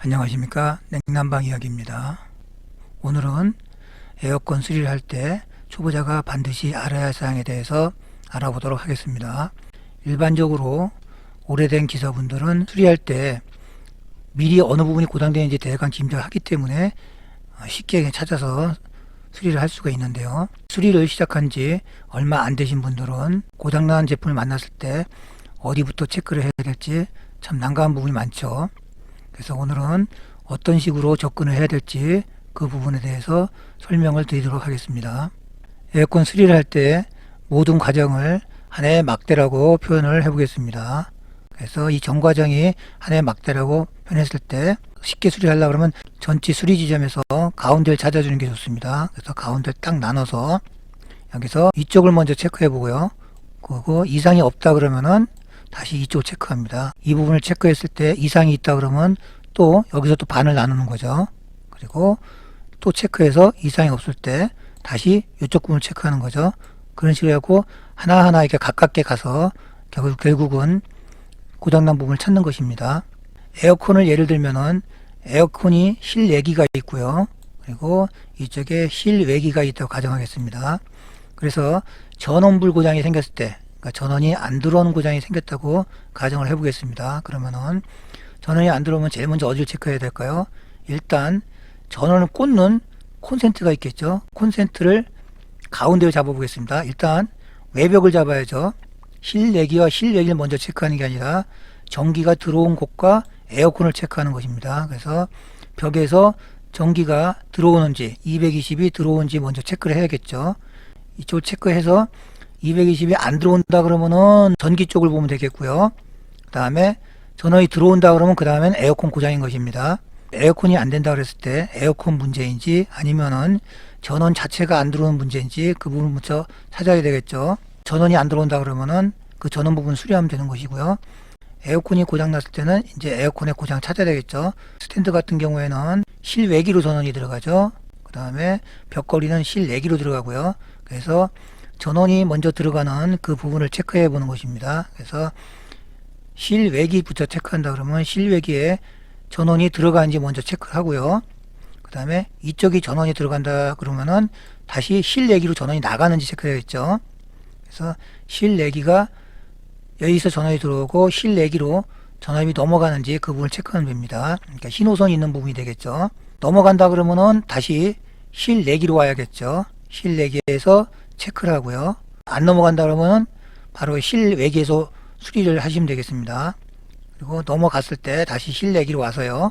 안녕하십니까 냉난방 이야기입니다. 오늘은 에어컨 수리를 할 때 초보자가 반드시 알아야 할 사항에 대해서 알아보도록 하겠습니다. 일반적으로 오래된 기사분들은 수리할 때 미리 어느 부분이 고장되는지 대강 짐작하기 때문에 쉽게 찾아서 수리를 할 수가 있는데요. 수리를 시작한 지 얼마 안 되신 분들은 고장난 제품을 만났을 때 어디부터 체크를 해야 될지 참 난감한 부분이 많죠. 그래서 오늘은 어떤 식으로 접근을 해야 될지 그 부분에 대해서 설명을 드리도록 하겠습니다. 에어컨 수리를 할 때 모든 과정을 하나의 막대라고 표현을 해보겠습니다. 그래서 이 전 과정이 하나의 막대라고 표현했을 때 쉽게 수리하려고 그러면 전체 수리 지점에서 가운데를 찾아주는 게 좋습니다. 그래서 가운데를 딱 나눠서 여기서 이쪽을 먼저 체크해 보고요. 그리고 이상이 없다 그러면은 다시 이쪽 체크합니다. 이 부분을 체크했을 때 이상이 있다 그러면 또 여기서 또 반을 나누는 거죠. 그리고 또 체크해서 이상이 없을 때 다시 이쪽 부분을 체크하는 거죠. 그런 식으로 하고 하나하나 이렇게 가깝게 가서 결국- 결국 은 고장난 부분을 찾는 것입니다. 에어컨을 예를 들면은 에어컨이 실내기가 있고요. 그리고 이쪽에 실외기가 있다고 가정하겠습니다. 그래서 전원불 고장이 생겼을 때, 그러니까 전원이 안 들어오는 고장이 생겼다고 가정을 해보겠습니다. 그러면은 전원이 안 들어오면 제일 먼저 어디를 체크해야 될까요? 일단 전원을 꽂는 콘센트가 있겠죠. 콘센트를 가운데로 잡아보겠습니다. 일단 외벽을 잡아야죠. 실내기와 실외기를 먼저 체크하는 게 아니라 전기가 들어온 곳과 에어컨을 체크하는 것입니다. 그래서 벽에서 전기가 들어오는지 220이 들어오는지 먼저 체크를 해야겠죠. 이쪽을 체크해서 220이 안 들어온다 그러면은 전기 쪽을 보면 되겠고요. 그 다음에 전원이 들어온다 그러면 그 다음엔 에어컨 고장인 것입니다. 에어컨이 안 된다 그랬을 때 에어컨 문제인지 아니면은 전원 자체가 안 들어오는 문제인지 그 부분 먼저 찾아야 되겠죠. 전원이 안 들어온다 그러면은 그 전원 부분 수리하면 되는 것이고요. 에어컨이 고장 났을 때는 이제 에어컨의 고장 찾아야 되겠죠. 스탠드 같은 경우에는 실외기로 전원이 들어가죠. 그 다음에 벽걸이는 실내기로 들어가고요. 그래서 전원이 먼저 들어가는 그 부분을 체크해 보는 것입니다. 그래서 실외기부터 체크한다 그러면 실외기에 전원이 들어가는지 먼저 체크를 하고요. 그 다음에 이쪽이 전원이 들어간다 그러면은 다시 실내기로 전원이 나가는지 체크해야겠죠. 그래서 실내기가 여기서 전원이 들어오고 실내기로 전원이 넘어가는지 그 부분을 체크하면 됩니다. 그러니까 신호선이 있는 부분이 되겠죠. 넘어간다 그러면은 다시 실내기로 와야겠죠. 실내기에서 체크를 하고요. 안 넘어간다 그러면은 바로 실외기에서 수리를 하시면 되겠습니다. 그리고 넘어갔을 때 다시 실내기로 와서요.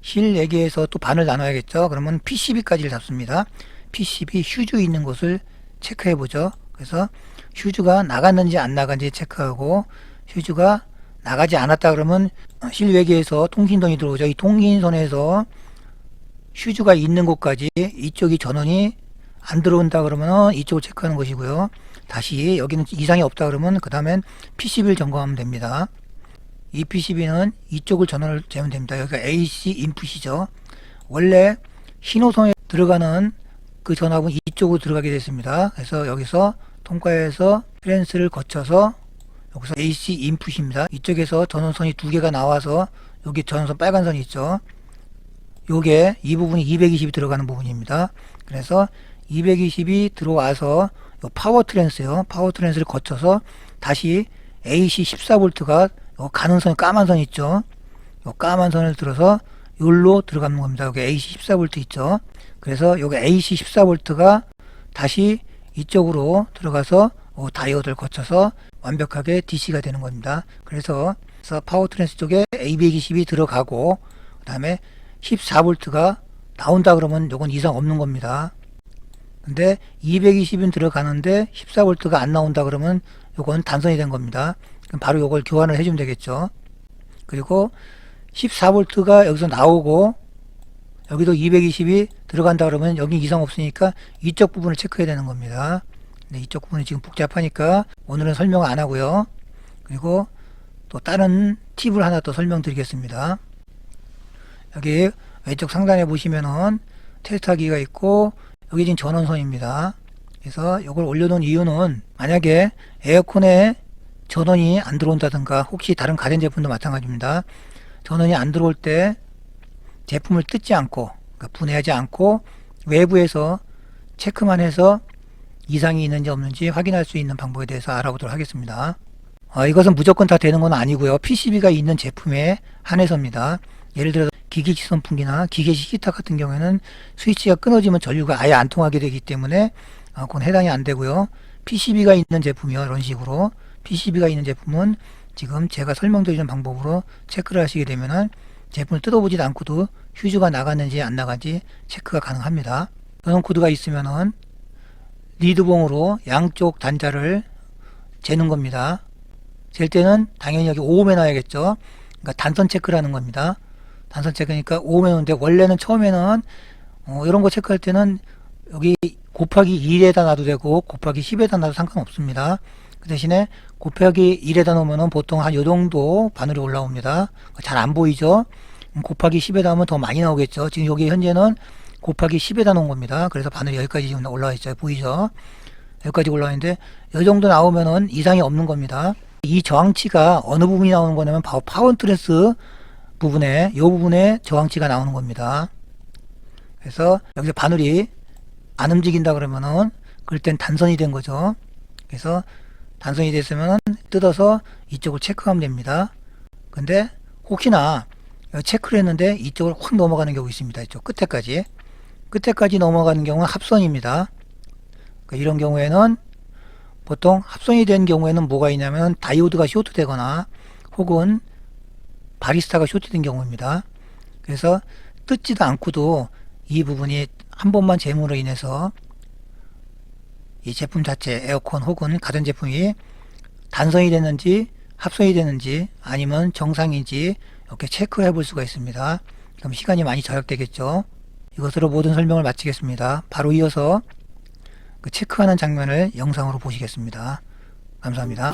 실내기에서 또 반을 나눠야겠죠. 그러면 PCB까지를 잡습니다. PCB 휴즈 있는 곳을 체크해 보죠. 그래서 휴즈가 나갔는지 안 나간지 체크하고 휴즈가 나가지 않았다 그러면 실외기에서 통신선이 들어오죠. 이 통신선에서 휴즈가 있는 곳까지 이쪽이 전원이 안 들어온다 그러면 이쪽을 체크하는 것이고요. 다시 여기는 이상이 없다 그러면 그 다음엔 PCB를 점검하면 됩니다. 이 PCB는 이쪽을 전원을 재면 됩니다. 여기가 AC 인풋이죠. 원래 신호선에 들어가는 그 전압은 이쪽으로 들어가게 됐습니다. 그래서 여기서 통과해서 트랜스를 거쳐서 여기서 AC 인풋입니다. 이쪽에서 전원선이 두 개가 나와서 여기 전원선 빨간 선이 있죠. 요게 이 부분이 220이 들어가는 부분입니다. 그래서 220이 들어와서 요 파워 트랜스요. 파워 트랜스를 거쳐서 다시 AC 14V가 요 가는 선 까만 선 있죠. 요 까만 선을 들어서 여기로 들어가는 겁니다. 여기 AC 14V 있죠. 그래서 여기 AC 14V가 다시 이쪽으로 들어가서 요 다이오드를 거쳐서 완벽하게 DC가 되는 겁니다. 그래서 파워 트랜스 쪽에 A120이 들어가고 그 다음에 14V가 나온다 그러면 요건 이상 없는 겁니다. 근데 220은 들어가는데 14V가 안 나온다 그러면 요건 단선이 된 겁니다. 바로 요걸 교환을 해주면 되겠죠. 그리고 14V가 여기서 나오고 여기도 220이 들어간다 그러면 여기 이상 없으니까 이쪽 부분을 체크해야 되는 겁니다. 근데 이쪽 부분이 지금 복잡하니까 오늘은 설명 안 하고요. 그리고 또 다른 팁을 하나 또 설명드리겠습니다. 여기 왼쪽 상단에 보시면은 테스트하기가 있고 여기 지금 전원선입니다. 그래서 이걸 올려놓은 이유는 만약에 에어컨에 전원이 안 들어온다든가 혹시 다른 가전제품도 마찬가지입니다. 전원이 안 들어올 때 제품을 뜯지 않고 그러니까 분해하지 않고 외부에서 체크만 해서 이상이 있는지 없는지 확인할 수 있는 방법에 대해서 알아보도록 하겠습니다. 어, 이것은 무조건 다 되는 건 아니고요. PCB가 있는 제품에 한해서입니다. 예를 들어 기계식 선풍기나 기계식 히터 같은 경우에는 스위치가 끊어지면 전류가 아예 안 통하게 되기 때문에 어, 그건 해당이 안 되고요. PCB가 있는 제품이요. 이런 식으로 PCB가 있는 제품은 지금 제가 설명드리는 방법으로 체크를 하시게 되면은 제품을 뜯어보지도 않고도 휴즈가 나갔는지 안 나간지 체크가 가능합니다. 이런 코드가 있으면은 리드봉으로 양쪽 단자를 재는 겁니다. 잴 때는 당연히 여기 5옴에 놔야겠죠. 그러니까 단선 체크라는 겁니다. 단선 체크니까 5옴에 놓는데 원래는 처음에는 어, 이런 거 체크할 때는 여기 곱하기 1에다 놔도 되고 곱하기 10에다 놔도 상관없습니다. 그 대신에 곱하기 1에다 놓으면 보통 한 요 정도 바늘이 올라옵니다. 잘 안 보이죠? 음, 곱하기 10에다 하면 더 많이 나오겠죠. 지금 여기 현재는 곱하기 10에다 놓은 겁니다. 그래서 바늘이 여기까지 지금 올라와 있어요. 보이죠? 여기까지 올라와 있는데 이 정도 나오면은 이상이 없는 겁니다. 이 저항치가 어느 부분이 나오는 거냐면 바로 파워 트랜스 부분에 이 부분에 저항치가 나오는 겁니다. 그래서 여기서 바늘이 안 움직인다 그러면은 그럴 땐 단선이 된 거죠. 그래서 단선이 됐으면 뜯어서 이쪽을 체크하면 됩니다. 근데 혹시나 체크를 했는데 이쪽을 확 넘어가는 경우 있습니다. 이쪽 끝에까지. 끝에까지 넘어가는 경우는 합선입니다. 그러니까 이런 경우에는 보통 합선이 된 경우에는 뭐가 있냐면 다이오드가 쇼트되거나 혹은 바리스타가 쇼트된 경우입니다. 그래서 뜯지도 않고도 이 부분이 한 번만 재무로 인해서 이 제품 자체 에어컨 혹은 가전제품이 단선이 됐는지 합선이 됐는지 아니면 정상인지 이렇게 체크해 볼 수가 있습니다. 그럼 시간이 많이 절약되겠죠. 이것으로 모든 설명을 마치겠습니다. 바로 이어서 그 체크하는 장면을 영상으로 보시겠습니다. 감사합니다.